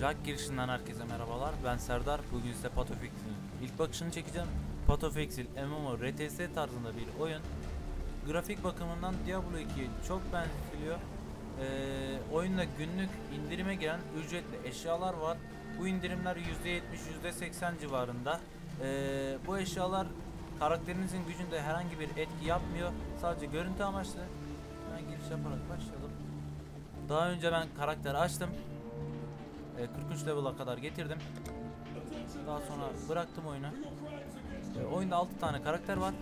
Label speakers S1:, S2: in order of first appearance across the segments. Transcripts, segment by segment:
S1: Jack girişinden herkese merhabalar. Ben Serdar. Bugün size Path of Exil'in ilk bakışını çekeceğim. Path of Exil MMO RTS tarzında bir oyun. Grafik bakımından Diablo 2'ye çok benzetiyor. Ee, oyunda günlük indirime giren ücretli eşyalar var. Bu indirimler %70, %80 civarında. Ee, bu eşyalar karakterinizin gücünde herhangi bir etki yapmıyor. Sadece görüntü amaçlı. Hemen giriş yaparak başlayalım. Daha önce ben karakteri açtım. E, 43 level'a kadar getirdim. Daha sonra bıraktım oyunu. E, oyunda 6 tane karakter var.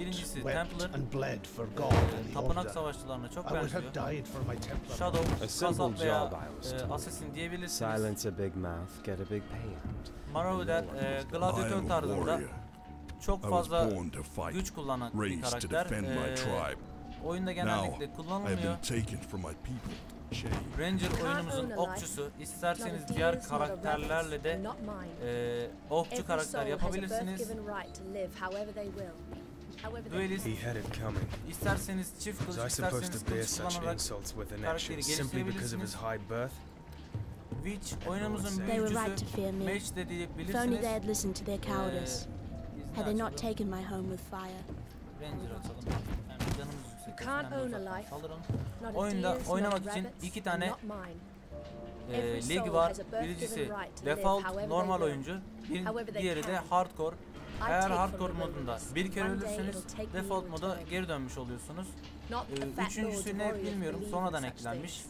S1: Birincisi Templar.
S2: and bled for God
S1: E, tapınak savaşçılarına çok benziyor. Shadow, Kasap veya e. Assassin diyebilirsiniz.
S3: Silence a big mouth, get a big payout.
S1: Marauder, e, gladyatör tarzında çok fazla güç kullanan bir karakter. E, oyunda genellikle kullanılmıyor.
S4: Shame.
S1: Ranger oyunumuzun okçusu. İsterseniz diğer karakterlerle de e, okçu karakter yapabilirsiniz. Duelist,
S3: He had it coming.
S1: isterseniz çift kılıç,
S3: Was I supposed
S1: isterseniz
S3: to bear
S1: kılıç
S3: such
S1: kullanarak
S3: insults with an
S1: karakteri
S3: action simply because of his
S1: geliştirebilirsiniz.
S3: high birth?
S1: Witch oyunumuzun
S5: They were right to
S1: büyücüsü.
S5: fear me.
S1: Mage de
S5: If only
S1: diyebilirsiniz.
S5: they had listened to their cowardice.
S1: Ee,
S5: Had they not taken my home with fire.
S1: Ranger açalım. Yani canımız
S6: can't own a life.
S1: saldıralım. Oyunda oynamak için iki tane e, lig var. Birincisi default normal oyuncu. Bir, diğeri de hardcore. Eğer hardcore modunda bir kere ölürseniz default moda geri dönmüş oluyorsunuz.
S6: Fat
S1: üçüncüsü ne bilmiyorum, sonradan eklenmiş.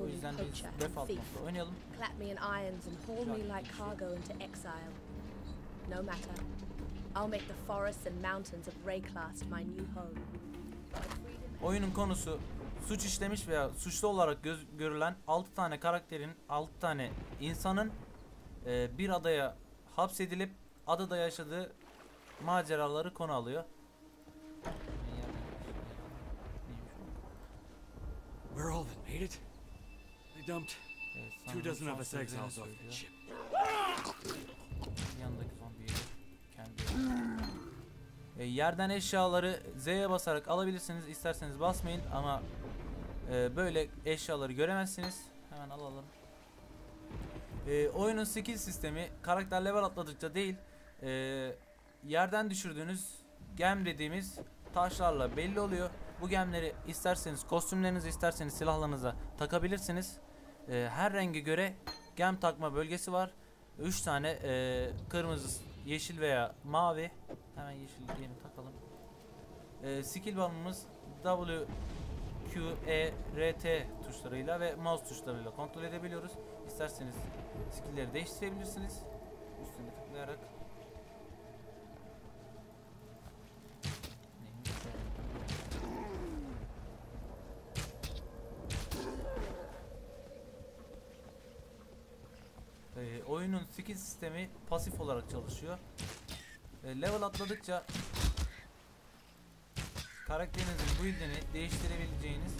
S1: O yüzden biz default modda oynayalım.
S6: Clap me in irons and haul me like cargo into exile. No matter. I'll make the forests and mountains of Rayclast my new home.
S1: Oyunun konusu suç işlemiş veya suçlu olarak göz, görülen 6 tane karakterin 6 tane insanın e, bir adaya hapsedilip adada yaşadığı maceraları konu alıyor.
S7: We're all that made it. They dumped two dozen of us exiles off that ship.
S1: Yanındaki zombiyi kendi e, yerden eşyaları Z'ye basarak alabilirsiniz. İsterseniz basmayın ama e, böyle eşyaları göremezsiniz. Hemen alalım. E, oyunun skill sistemi karakter level atladıkça değil e, yerden düşürdüğünüz gem dediğimiz taşlarla belli oluyor. Bu gemleri isterseniz kostümlerinize isterseniz silahlarınıza takabilirsiniz. E, her renge göre gem takma bölgesi var. 3 tane e, kırmızı, yeşil veya mavi. Hemen yeşil diyelim takalım. E, skill barımız W, Q, E, R, T tuşlarıyla ve mouse tuşlarıyla kontrol edebiliyoruz. İsterseniz skill'leri değiştirebilirsiniz. Üstüne tıklayarak. Ee, oyunun skill sistemi pasif olarak çalışıyor. Ee, level atladıkça karakterinizin build'ini değiştirebileceğiniz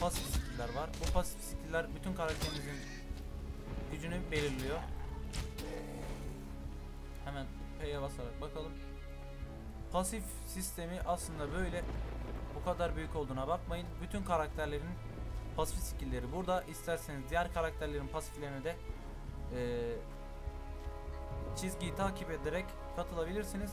S1: pasif skill'ler var. Bu pasif skill'ler bütün karakterinizin gücünü belirliyor. Hemen P'ye basarak bakalım. Pasif sistemi aslında böyle bu kadar büyük olduğuna bakmayın. Bütün karakterlerin pasif skill'leri burada. İsterseniz diğer karakterlerin pasiflerini de eee, çizgiyi takip ederek katılabilirsiniz.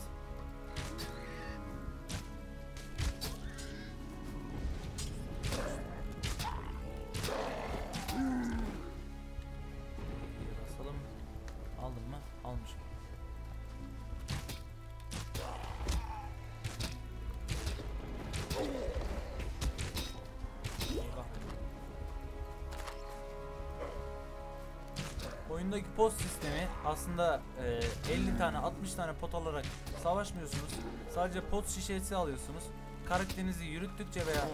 S1: Oyundaki post sistemi aslında e, 50 tane 60 tane pot alarak savaşmıyorsunuz. Sadece pot şişesi alıyorsunuz. Karakterinizi yürüttükçe veya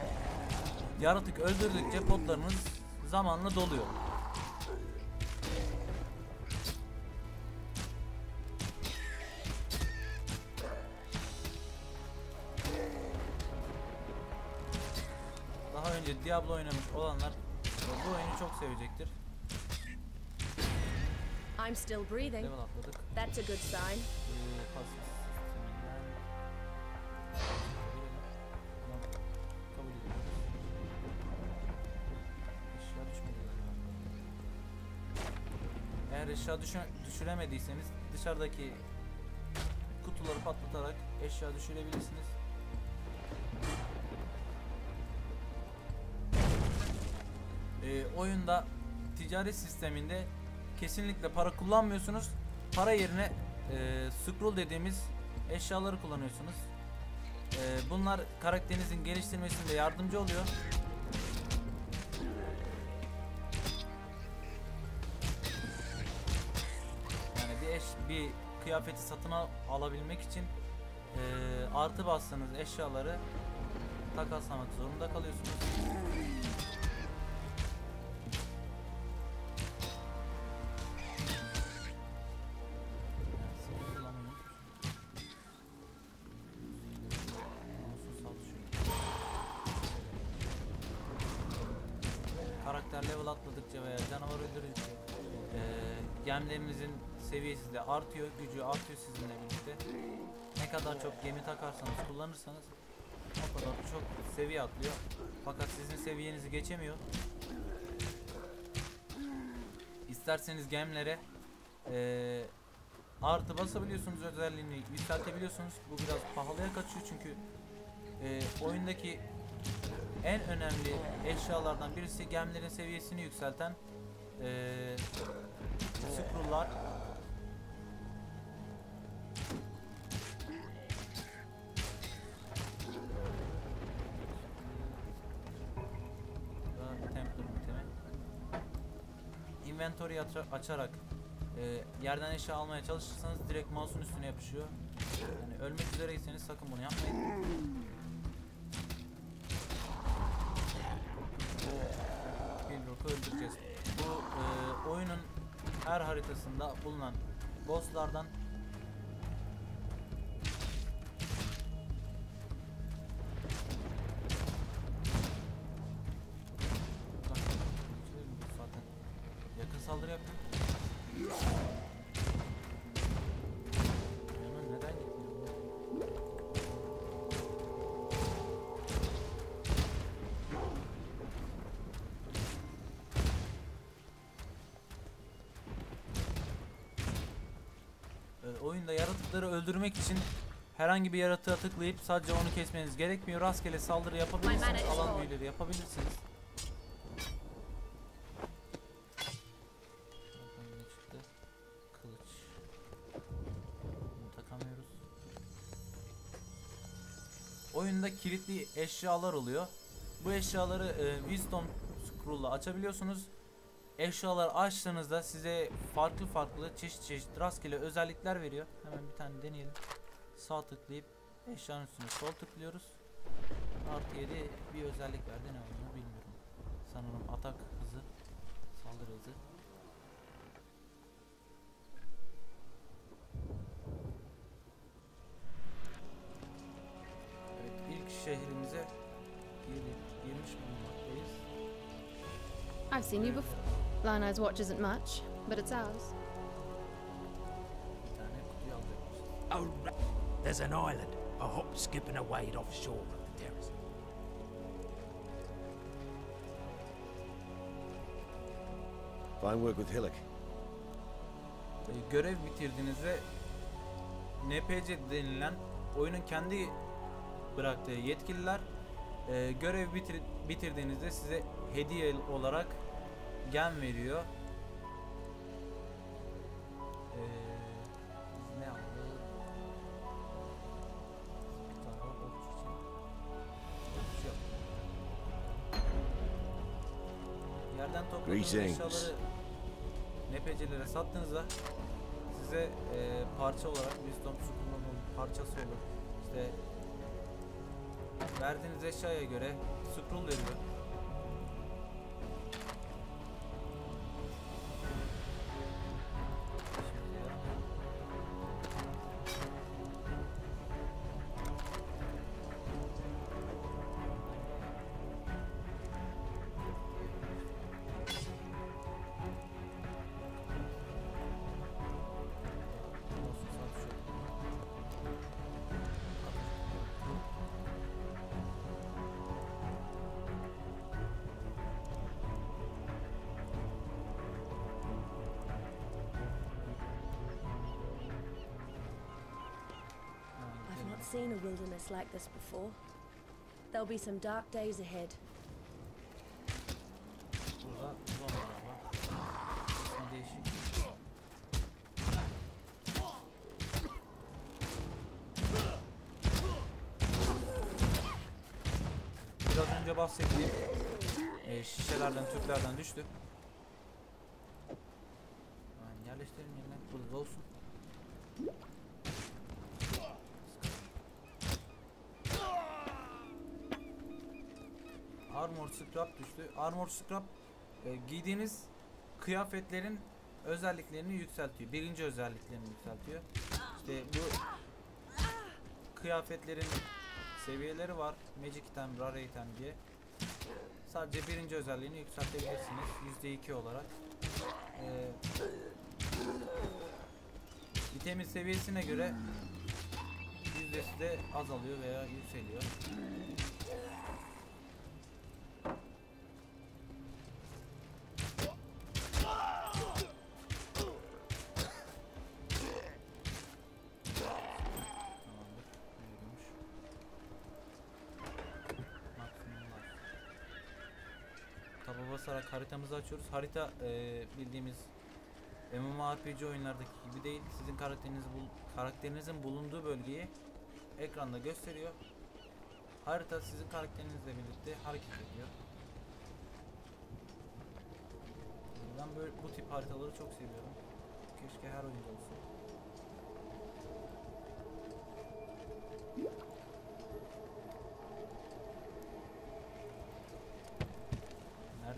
S1: yaratık öldürdükçe potlarınız zamanla doluyor. Daha önce Diablo oynamış olanlar bu oyunu çok sevecektir.
S6: I'm still breathing.
S1: Level atladık.
S6: That's a good sign.
S1: Ee, pasif sisteminden Tamam, kabul ediyoruz. Eşya düşmedi galiba. eşya düşü- düşüremediyseniz dışarıdaki kutuları patlatarak eşya düşürebilirsiniz. Ee, oyunda ticari sisteminde kesinlikle para kullanmıyorsunuz. Para yerine e, scroll dediğimiz eşyaları kullanıyorsunuz. E, bunlar karakterinizin geliştirmesinde yardımcı oluyor. Yani bir eş, bir kıyafeti satın al- alabilmek için e, artı bastığınız eşyaları takaslamak zorunda kalıyorsunuz. Level atladıkça veya canavar öldürdükçe eee gemlerinizin seviyesi de artıyor, gücü artıyor sizinle birlikte. Ne kadar çok gemi takarsanız, kullanırsanız o kadar çok seviye atlıyor. Fakat sizin seviyenizi geçemiyor. İsterseniz gemlere eee artı basabiliyorsunuz özelliğini yükseltebiliyorsunuz. Bu biraz pahalıya kaçıyor çünkü eee, oyundaki en önemli eşyalardan birisi gemilerin seviyesini yükselten eee scroll'lar. Inventory aça- açarak e, yerden eşya almaya çalışırsanız direkt mouse'un üstüne yapışıyor. Yani ölmek üzereyseniz sakın bunu yapmayın. Öldüreceğiz. Bu e, oyunun her haritasında bulunan bosslardan oyunda yaratıkları öldürmek için herhangi bir yaratığa tıklayıp sadece onu kesmeniz gerekmiyor. Rastgele saldırı yapabilirsiniz. Alan büyüleri yapabilirsiniz. Oyunda kilitli eşyalar oluyor. Bu eşyaları e, Wisdom Scroll'la açabiliyorsunuz. Eşyalar açtığınızda size farklı farklı çeşit çeşit rastgele özellikler veriyor. Hemen bir tane deneyelim. Sağ tıklayıp eşyanın üstüne sol tıklıyoruz. Artı 7 bir özellik verdi ne olduğunu bilmiyorum. Sanırım atak hızı, saldırı hızı. Evet ilk şehrimize girdik, girmiş bulunmaktayız.
S2: I've seen you before. Eye's watch isn't much, but it's ours.
S8: Oh, there's an island, a hop, skip, and a wade offshore of the terrace.
S3: Fine work with Hillock.
S1: E, görev bitirdiğinizde NPC denilen oyunun kendi bıraktığı yetkililer e, görev bitir, bitirdiğinizde size hediye olarak gem veriyor. E, biz ne aldık? Bir tane okçu için. Okçu yok. Yerden topladığınız
S3: Greetings.
S1: eşyaları NPC'lere sattığınızda size e, parça olarak Wisdom Scroll'un parçası olur. İşte verdiğiniz eşyaya göre scroll veriyor.
S6: Seen a wilderness like this before. There'll be some dark days ahead.
S1: Biraz önce bahsettiğim e, şişelerden, tüplerden düştü. Yani yerleştirelim yerine. Burada da olsun. Armor scrap düştü. Armor scrap e, giydiğiniz kıyafetlerin özelliklerini yükseltiyor. Birinci özelliklerini yükseltiyor. İşte bu kıyafetlerin seviyeleri var. Magic item, rare item diye. Sadece birinci özelliğini yükseltebilirsiniz. %2 olarak. Ee, itemin seviyesine göre yüzdesi de azalıyor veya yükseliyor. Basarak haritamızı açıyoruz. Harita eee, bildiğimiz MMORPG oyunlardaki gibi değil. Sizin karakteriniz bul karakterinizin bulunduğu bölgeyi ekranda gösteriyor. Harita sizin karakterinizle birlikte hareket ediyor. Ben böyle bu tip haritaları çok seviyorum. Keşke her oyunda olsa.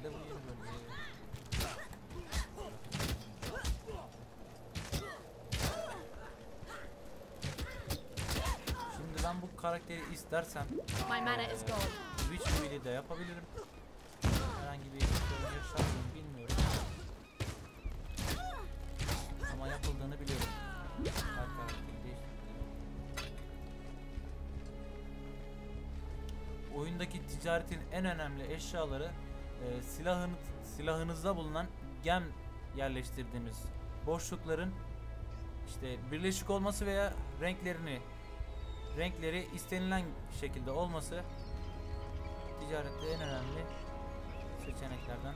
S1: Nerede bu bölge? Şimdi ben bu karakteri istersem
S2: My mana is gone.
S1: Witch Wheel'i de yapabilirim. Herhangi bir yaşar mıyım bilmiyorum. Ama yapıldığını biliyorum. Her karakteri. Oyundaki ticaretin en önemli eşyaları e, silahın silahınızda bulunan gem yerleştirdiğimiz boşlukların işte birleşik olması veya renklerini renkleri istenilen şekilde olması ticarette en önemli seçeneklerden.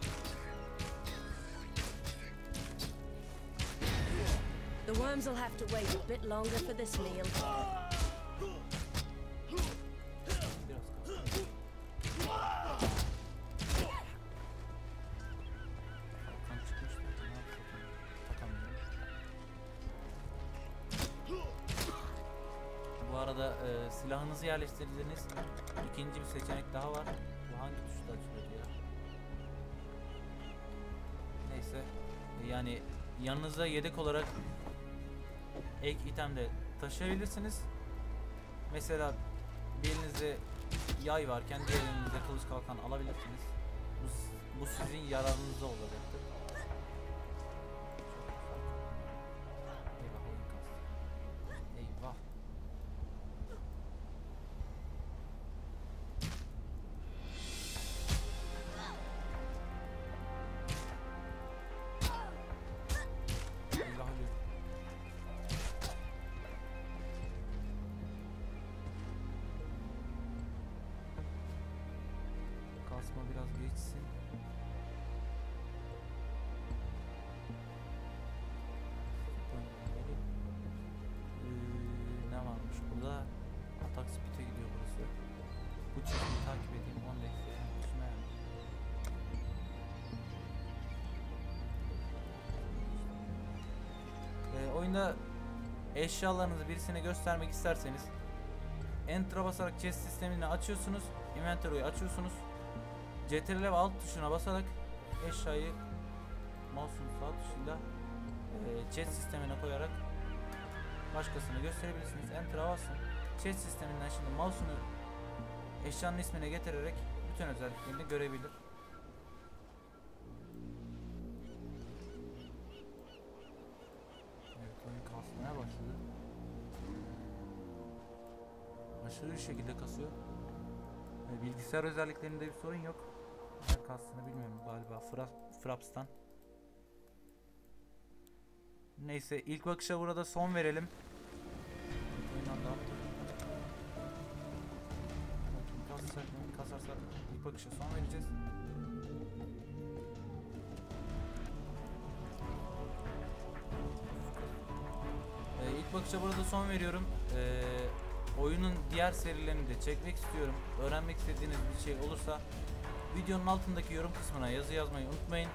S6: The worms will have to wait a bit longer for this meal.
S1: Yerleştirdiğiniz ikinci bir seçenek daha var. Bu hangi tuşla açılıyor ya? Neyse. Yani yanınıza yedek olarak ek item de taşıyabilirsiniz. Mesela bir elinizde yay varken diğer elinizde kılıç kalkan alabilirsiniz. Bu, bu sizin yararınıza olacaktır. Geçsin. Ee, ne varmış burada? Atak speed'e gidiyor burası. Bu çizgiyi takip edeyim. 10 lekse. İşime yarar. Ee, oyunda eşyalarınızı birisine göstermek isterseniz Enter'a basarak chest sistemini açıyorsunuz. Inventory'yi açıyorsunuz. CTRL ve alt tuşuna basarak eşyayı mouse'un sağ tuşuyla e, chest sistemine koyarak başkasına gösterebilirsiniz. Enter'a basın. Chest sisteminden şimdi mouse'unu eşyanın ismine getirerek bütün özelliklerini görebilir. Evet oyun kasmaya başladı. Aşırı şekilde kasıyor. Bilgisayar özelliklerinde bir sorun yok. Kastını bilmiyorum galiba Fra Fraps'tan. Neyse ilk bakışa burada son verelim. Oyundan da kasarsa, kasarsa ilk bakışa son vereceğiz. Ee, ilk bakışa burada son veriyorum. Ee, oyunun diğer serilerini de çekmek istiyorum. Öğrenmek istediğiniz bir şey olursa videonun altındaki yorum kısmına yazı yazmayı unutmayın.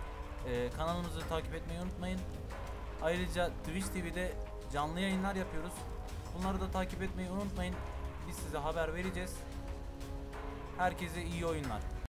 S1: Ee, kanalımızı takip etmeyi unutmayın. Ayrıca Twitch TV'de canlı yayınlar yapıyoruz. Bunları da takip etmeyi unutmayın. Biz size haber vereceğiz. Herkese iyi oyunlar.